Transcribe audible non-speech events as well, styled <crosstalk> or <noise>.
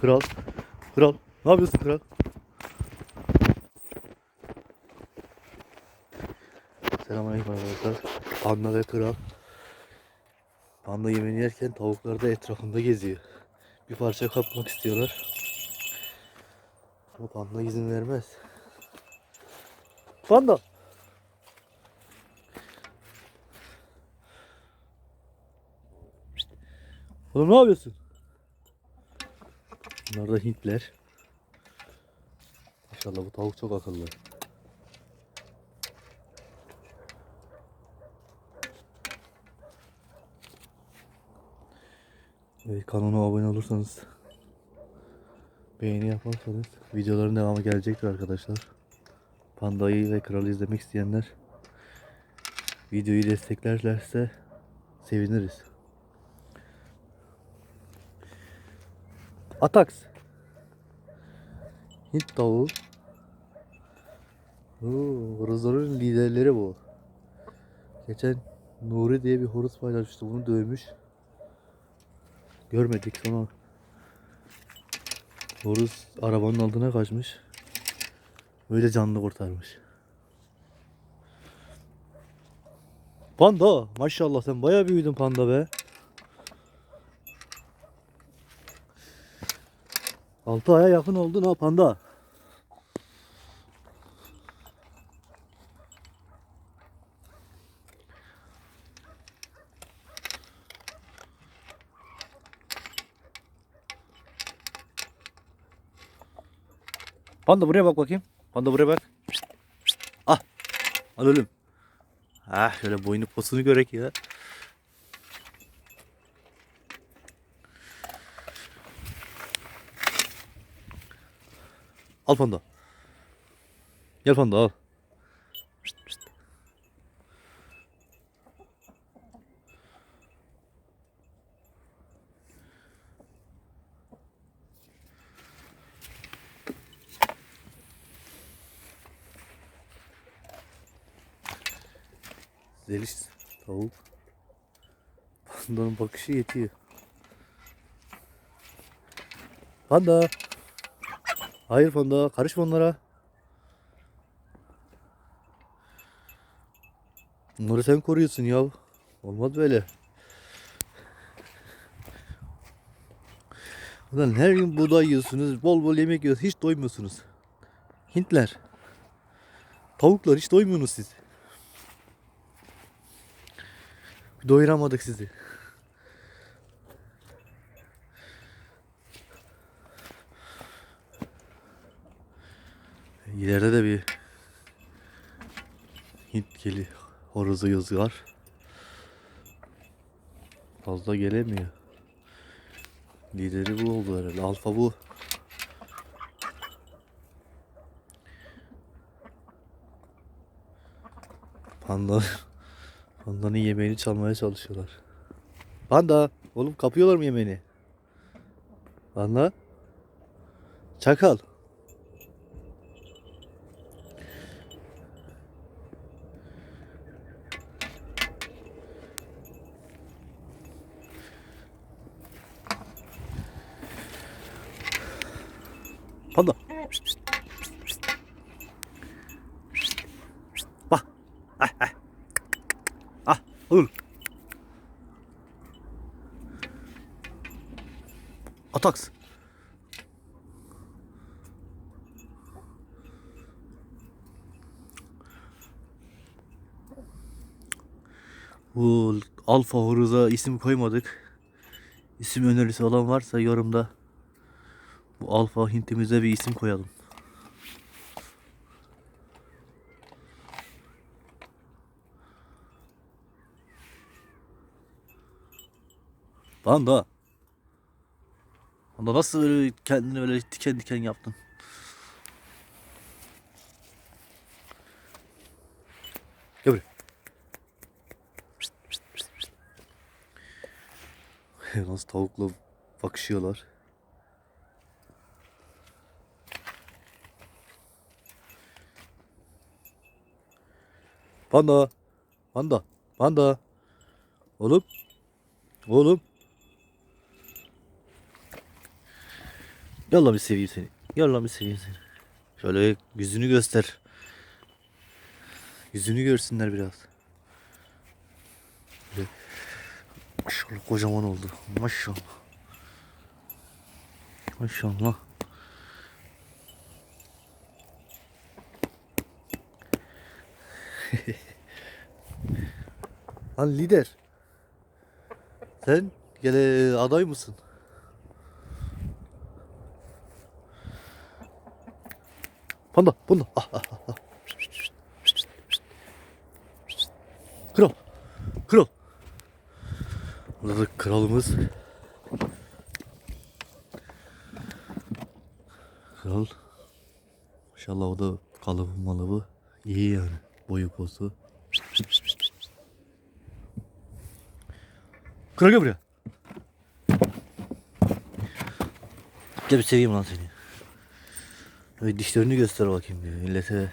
Kral. Kral. Ne yapıyorsun kral? Selamünaleyküm arkadaşlar. Panda ve kral. Panda yemeğini yerken tavuklar da etrafında geziyor. Bir parça kapmak istiyorlar. Ama panda izin vermez. Panda. Oğlum ne yapıyorsun? Bunlar da Hintler. Maşallah bu tavuk çok akıllı. Evet, kanala abone olursanız beğeni yaparsanız videoların devamı gelecektir arkadaşlar. Pandayı ve kralı izlemek isteyenler videoyu desteklerlerse seviniriz. Atax. Hint tavuğu. Oo, horozların liderleri bu. Geçen Nuri diye bir horoz paylaşmıştı. Bunu dövmüş. Görmedik sonra horoz arabanın altına kaçmış. Böyle canlı kurtarmış. Panda maşallah sen bayağı büyüdün panda be. Altı aya yakın oldun ha panda. Panda buraya bak bakayım. Panda buraya bak. Ah. Al oğlum. Ah şöyle boynu posunu görek ya. Al panda. Gel panda al. Pişt, pişt. Zeliş tavuk. Pandanın bakışı yetiyor. Panda. Hayır panda karışma onlara. Bunları sen koruyorsun ya. Olmaz böyle. Ulan her gün buğday yiyorsunuz, bol bol yemek yiyorsunuz, hiç doymuyorsunuz. Hintler. Tavuklar hiç doymuyorsunuz siz. Doyuramadık sizi. İleride de bir Hint geli horozu yazıyor. Fazla gelemiyor. Lideri bu oldu herhalde. Alfa bu. Panda Pandanın yemeğini çalmaya çalışıyorlar. Panda, oğlum kapıyorlar mı yemeğini? Panda. Çakal. Panda. Pişt, pişt, pişt, pişt. Pişt, pişt. Bak. Ah, ah. Ah, oğlum. Ataks. Bu alfa horoza isim koymadık. İsim önerisi olan varsa yorumda bu alfa hintimize bir isim koyalım. Panda. Panda nasıl öyle kendini öyle diken diken yaptın? Gel buraya. <laughs> Nasıl tavukla bakışıyorlar. Panda. Panda. Panda. Oğlum. Oğlum. Yolla bir seveyim seni. Yolla bir seveyim seni. Şöyle yüzünü göster. Yüzünü görsünler biraz. Böyle. Maşallah kocaman oldu. Maşallah. Maşallah. <laughs> Lan lider. Sen gele aday mısın? Panda, panda. Ah, ah, ah, ah. Kral. Kral. Burada da kralımız. Kral. Maşallah o da kalıbı malıbı iyi yani. Boyu pozu. Kral gel buraya. Gel bir seveyim lan seni. Dişlerini göster bakayım diyor. Millete